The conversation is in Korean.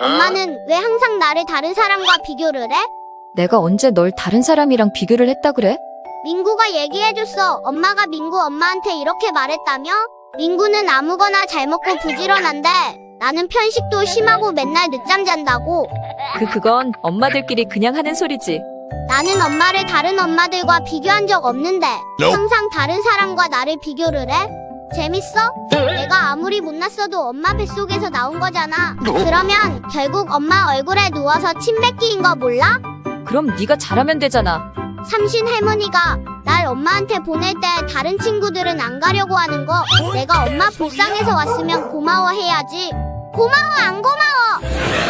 엄마는 왜 항상 나를 다른 사람과 비교를 해? 내가 언제 널 다른 사람이랑 비교를 했다 그래? 민구가 얘기해줬어. 엄마가 민구 엄마한테 이렇게 말했다며? 민구는 아무거나 잘 먹고 부지런한데 나는 편식도 심하고 맨날 늦잠 잔다고. 그 그건 엄마들끼리 그냥 하는 소리지. 나는 엄마를 다른 엄마들과 비교한 적 없는데 항상 다른 사람과 나를 비교를 해? 재밌어? 내가 아무리 못났어도 엄마 뱃속에서 나온 거잖아. 그러면 결국 엄마 얼굴에 누워서 침 뱉기인 거 몰라? 그럼 네가 잘하면 되잖아. 삼신 할머니가 날 엄마한테 보낼 때 다른 친구들은 안 가려고 하는 거 내가 엄마 불쌍해서 왔으면 고마워해야지. 고마워 안 고마워?